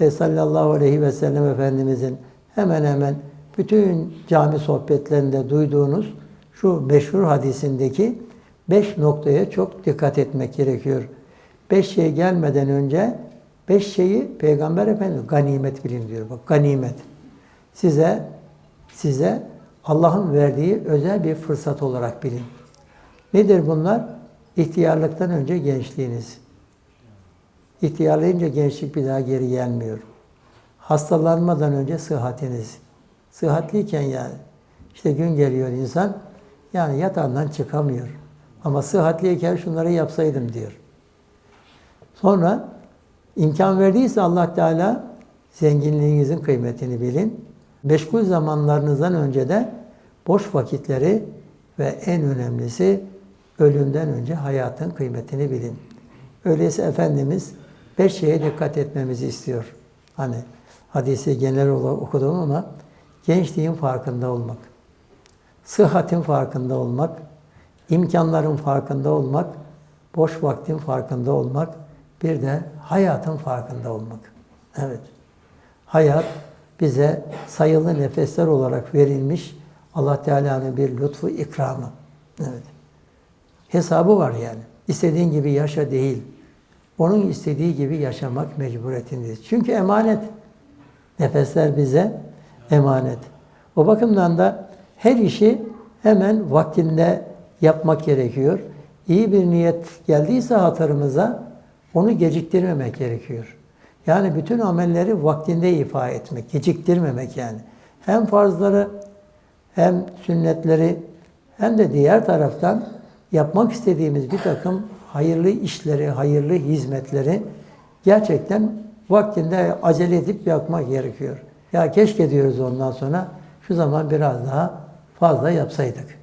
e, sallallahu aleyhi ve sellem Efendimizin hemen hemen bütün cami sohbetlerinde duyduğunuz şu meşhur hadisindeki beş noktaya çok dikkat etmek gerekiyor. Beş şey gelmeden önce beş şeyi Peygamber Efendimiz ganimet bilin diyor. Bak ganimet. Size size Allah'ın verdiği özel bir fırsat olarak bilin. Nedir bunlar? İhtiyarlıktan önce gençliğiniz. İhtiyarlayınca gençlik bir daha geri gelmiyor. Hastalanmadan önce sıhhatiniz. Sıhhatliyken yani. işte gün geliyor insan yani yatağından çıkamıyor. Ama sıhhatliyken şunları yapsaydım diyor. Sonra imkan verdiyse Allah Teala zenginliğinizin kıymetini bilin. Meşgul zamanlarınızdan önce de boş vakitleri ve en önemlisi ölümden önce hayatın kıymetini bilin. Öyleyse Efendimiz beş şeye dikkat etmemizi istiyor. Hani hadisi genel olarak okudum ama gençliğin farkında olmak, sıhhatin farkında olmak, imkanların farkında olmak, boş vaktin farkında olmak, bir de hayatın farkında olmak. Evet. Hayat bize sayılı nefesler olarak verilmiş Allah Teala'nın bir lütfu ikramı. Evet. Hesabı var yani. İstediğin gibi yaşa değil. Onun istediği gibi yaşamak mecburiyetindeyiz. Çünkü emanet. Nefesler bize emanet. O bakımdan da her işi hemen vaktinde yapmak gerekiyor. İyi bir niyet geldiyse hatırımıza onu geciktirmemek gerekiyor. Yani bütün amelleri vaktinde ifa etmek, geciktirmemek yani. Hem farzları hem sünnetleri hem de diğer taraftan yapmak istediğimiz bir takım hayırlı işleri, hayırlı hizmetleri gerçekten vaktinde acele edip yapmak gerekiyor. Ya keşke diyoruz ondan sonra şu zaman biraz daha fazla yapsaydık.